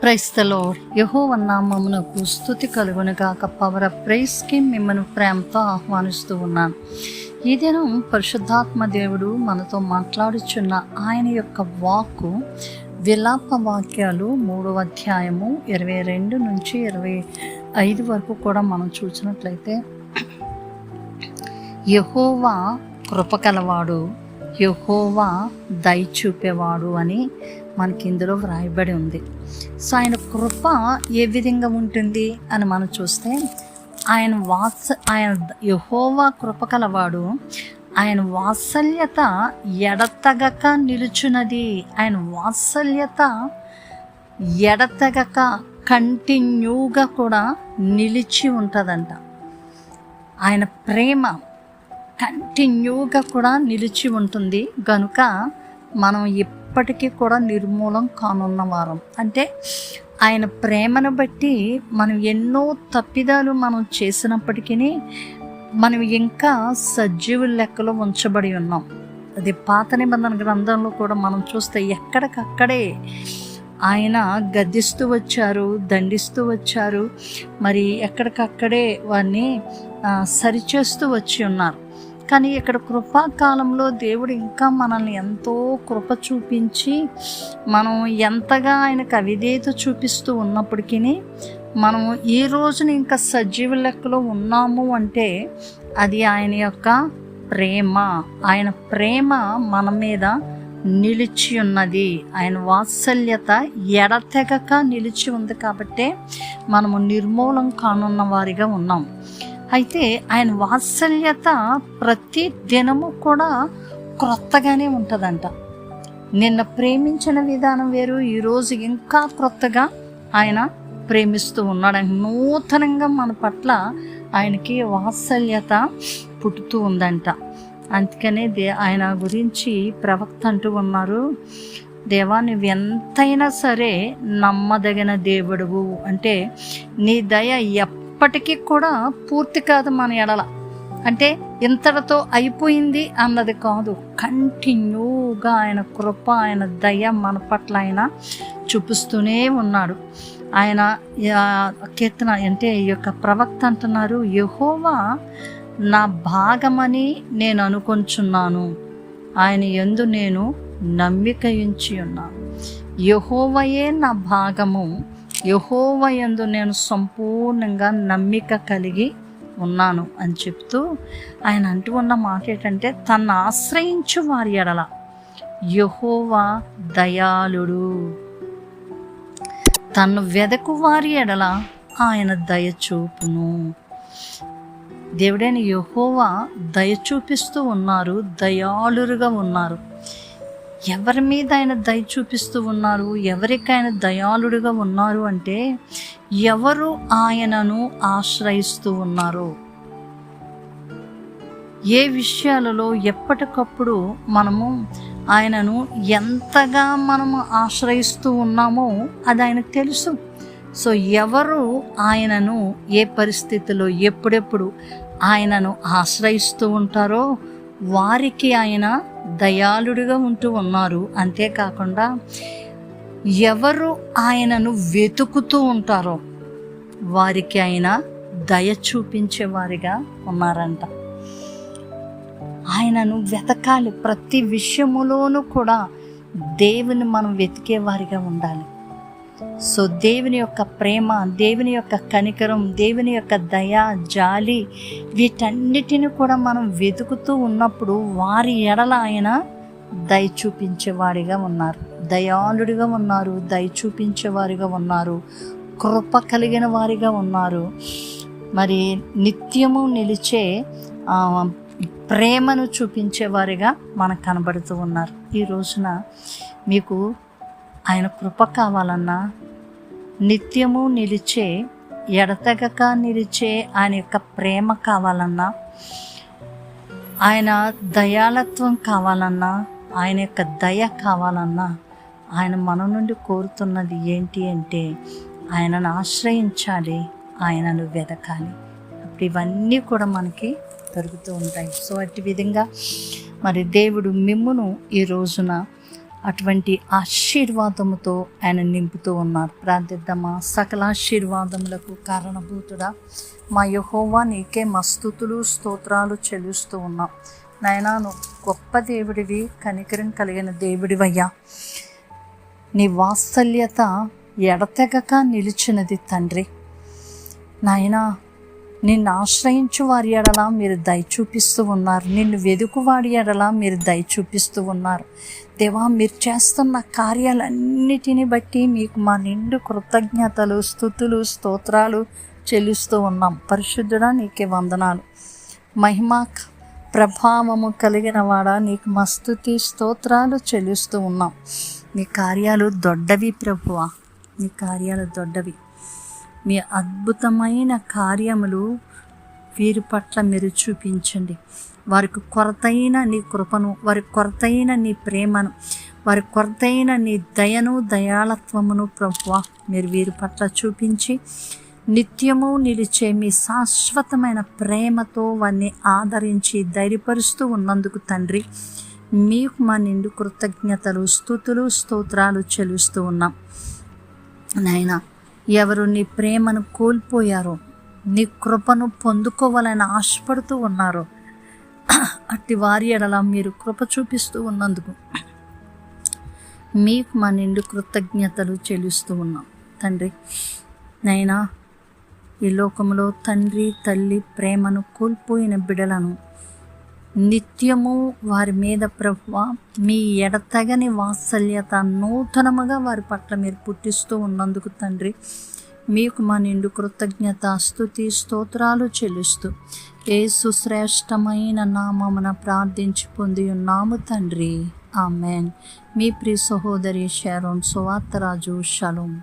క్రైస్తలో యహోవ నామమునకు స్థుతి కలుగును గాక. పవర్ ఆఫ్ ప్రైస్కి మిమ్మల్ని ప్రేమతో ఆహ్వానిస్తూ ఉన్నాను. ఈ దినం పరిశుద్ధాత్మ దేవుడు మనతో మాట్లాడుచున్న ఆయన యొక్క వాక్కు విలాప వాక్యాలు మూడవ అధ్యాయము ఇరవై రెండు నుంచి ఇరవై ఐదు వరకు కూడా మనం చూసినట్లయితే యహోవా కృపకలవాడు యహోవా దయ చూపేవాడు అని మనకి ఇందులో వ్రాయబడి ఉంది. సో ఆయన కృప ఏ విధంగా ఉంటుంది అని మనం చూస్తే ఆయన వాత్స ఆయన యహోవా కృప కలవాడు ఆయన వాత్సల్యత ఎడతగక నిలుచున్నది. ఆయన వాత్సల్యత ఎడతగక కంటిన్యూగా కూడా నిలిచి ఉంటుందంట. ఆయన ప్రేమ కంటిన్యూగా కూడా నిలిచి ఉంటుంది. కనుక మనం ఎప్పటికీ కూడా నిర్మూలం కానున్న వారం. అంటే ఆయన ప్రేమను బట్టి మనం ఎన్నో తప్పిదాలు మనం చేసినప్పటికీ మనం ఇంకా సజీవుల లెక్కలో ఉంచబడి ఉన్నాం. అది పాత నిబంధన గ్రంథంలో కూడా మనం చూస్తే ఎక్కడికక్కడే ఆయన గద్దిస్తూ వచ్చారు దండిస్తూ వచ్చారు. మరి ఎక్కడికక్కడే వారిని సరిచేస్తూ వచ్చి ఉన్నారు. కానీ ఇక్కడ కృపాకాలంలో దేవుడు ఇంకా మనల్ని ఎంతో కృప చూపించి మనం ఎంతగా ఆయనకు అవిధేయత చూపిస్తూ ఉన్నప్పటికీ మనం ఈ రోజున ఇంకా సజీవ లెక్కలో ఉన్నాము అంటే అది ఆయన యొక్క ప్రేమ. ఆయన ప్రేమ మన మీద నిలిచి ఉన్నది. ఆయన వాత్సల్యత ఎడతెగక నిలిచి ఉంది కాబట్టే మనము నిర్మూలం కానున్న వారిగా ఉన్నాం. అయితే ఆయన వాత్సల్యత ప్రతి దినము కూడా క్రొత్తగానే ఉంటుందంట. నిన్న ప్రేమించిన విధానం వేరు ఈరోజు ఇంకా క్రొత్తగా ఆయన ప్రేమిస్తూ ఉన్నాడు. ఆయన నూతనంగా మన పట్ల ఆయనకి వాత్సల్యత పుట్టుతూ ఉందంట. అందుకనే దే ఆయన గురించి ప్రవక్త అంటూ ఉన్నారు. దేవా నువ్వు ఎంతైనా సరే నమ్మదగిన దేవుడువు. అంటే నీ దయ ఇప్పటికీ కూడా పూర్తి కాదు మన ఎడల. అంటే ఇంతటితో అయిపోయింది అన్నది కాదు. కంటిన్యూగా ఆయన కృప ఆయన దయ మన పట్ల ఆయన చూపిస్తూనే ఉన్నాడు. ఆయన కీర్తన అంటే ఈ యొక్క ప్రవక్త అంటున్నారు యహోవా నా భాగమని నేను అనుకొంచున్నాను. ఆయన ఎందు నేను నమ్మికయించి ఉన్నాను. యహోవయే నా భాగము. యహోవయందు నేను సంపూర్ణంగా నమ్మిక కలిగి ఉన్నాను అని చెప్తూ ఆయన అంటూ ఉన్న మాట ఏంటంటే తను ఆశ్రయించు వారి ఎడల. యహోవా దయాళుడు. తను వెదకు వారి ఎడల ఆయన దయ చూపును. దేవుడైన యహోవా దయ చూపిస్తూ ఉన్నారు దయాళురుగా ఉన్నారు. ఎవరి మీద ఆయన దయ చూపిస్తూ ఉన్నారు? ఎవరికి ఆయన దయాళుడుగా ఉన్నారు అంటే ఎవరు ఆయనను ఆశ్రయిస్తూ ఉన్నారు? ఏ విషయాలలో ఎప్పటికప్పుడు మనము ఆయనను ఎంతగా మనము ఆశ్రయిస్తూ ఉన్నామో అది ఆయనకు తెలుసు. సో ఎవరు ఆయనను ఏ పరిస్థితిలో ఎప్పుడెప్పుడు ఆయనను ఆశ్రయిస్తూ ఉంటారో వారికి ఆయన దయాళుడిగా ఉంటూ ఉన్నారు. అంతేకాకుండా ఎవరు ఆయనను వెతుకుతూ ఉంటారో వారికి ఆయన దయ చూపించేవారిగా ఉన్నారంట. ఆయనను వెతకాలి. ప్రతి విషయములోనూ కూడా దేవుని మనం వెతికే వారిగా ఉండాలి. సో దేవుని యొక్క ప్రేమ దేవుని యొక్క కనికరం దేవుని యొక్క దయ జాలి వీటన్నిటిని కూడా మనం వెతుకుతూ ఉన్నప్పుడు వారి ఎడల ఆయన దయ చూపించేవాడిగా ఉన్నారు. దయాళుడిగా ఉన్నారు దయ చూపించేవారిగా ఉన్నారు కృప కలిగిన వారిగా ఉన్నారు. మరి నిత్యము నిలిచే ప్రేమను చూపించేవారిగా మనకు కనబడుతూ ఉన్నారు. ఈ రోజున మీకు ఆయన కృప కావాలన్నా నిత్యము నిలిచే ఎడతెగక నిలిచే ఆయన యొక్క ప్రేమ కావాలన్నా ఆయన దయాలత్వం కావాలన్నా ఆయన యొక్క దయ కావాలన్నా ఆయన మన నుండి కోరుతున్నది ఏంటి అంటే ఆయనను ఆశ్రయించాలి ఆయనను వెదకాలి. అప్పుడు ఇవన్నీ కూడా మనకి దొరుకుతూ ఉంటాయి. సో అట్టి విధంగా మరి దేవుడు మిమ్మును ఈ రోజున అటువంటి ఆశీర్వాదముతో ఆయన నింపుతూ ఉన్నారు. ప్రార్థిద్దామా. సకల ఆశీర్వాదములకు కారణభూతుడా మా యహోవా నీకే మస్తుతులు స్తోత్రాలు చెల్లిస్తూ ఉన్నాం. నాయనాను గొప్ప దేవుడివి కనికరం కలిగిన దేవుడివయ్యా. నీ వాత్సల్యత ఎడతెగక నిలిచినది తండ్రి. నాయనా నిన్ను ఆశ్రయించు వారి ఎడలా మీరు దయ చూపిస్తూ ఉన్నారు. నిన్ను వెదుకు వాడి ఎడలా మీరు దయ చూపిస్తూ ఉన్నారు. దేవా మీరు చేస్తున్న కార్యాలన్నిటిని బట్టి మీకు మా నిండు కృతజ్ఞతలు స్థుతులు స్తోత్రాలు చెల్లిస్తూ ఉన్నాం. పరిశుద్ధుడా నీకే వందనాలు. మహిమ ప్రభావము కలిగిన వాడా నీకు మా స్థుతి స్తోత్రాలు చెల్లిస్తూ ఉన్నాం. నీ కార్యాలు దొడ్డవి ప్రభువా. నీ కార్యాలు దొడ్డవి. మీ అద్భుతమైన కార్యములు వీరి పట్ల మీరు చూపించండి. వారికి కొరతైన నీ కృపను వారి కొరతైన నీ ప్రేమను వారి కొరతైన నీ దయను దయాళత్వమును ప్రభువ మీరు వీరి పట్ల చూపించి నిత్యము నిలిచే మీ శాశ్వతమైన ప్రేమతో వారిని ఆదరించి ధైర్యపరుస్తూ ఉన్నందుకు తండ్రి మీకు మా నిండు కృతజ్ఞతలు స్థుతులు స్తోత్రాలు చెల్లిస్తూ ఉన్నాం. నాయనా ఎవరు నీ ప్రేమను కోల్పోయారో నీ కృపను పొందుకోవాలని ఆశపడుతూ ఉన్నారో. అట్టి వారి ఎడల మీరు కృప చూపిస్తూ ఉన్నందుకు మీకు మా నిండు కృతజ్ఞతలు చెల్లిస్తూ ఉన్నాం. తండ్రి నైనా ఈ లోకంలో తండ్రి తల్లి ప్రేమను కోల్పోయిన బిడలను నిత్యము వారి మీద ప్రభువ మీ ఎడతగని వాత్సల్యత నూతనముగా వారి పట్ల మీరు పుట్టిస్తూ ఉన్నందుకు తండ్రి మీకు మా నిండు కృతజ్ఞత స్థుతి స్తోత్రాలు చెల్లిస్తూ ఏ సుశ్రేష్టమైన నామమున ప్రార్థించి పొంది ఉన్నాము తండ్రి. ఆమెన్. మీ ప్రియ సహోదరి షారోన్ సువార్తరాజు షలోం.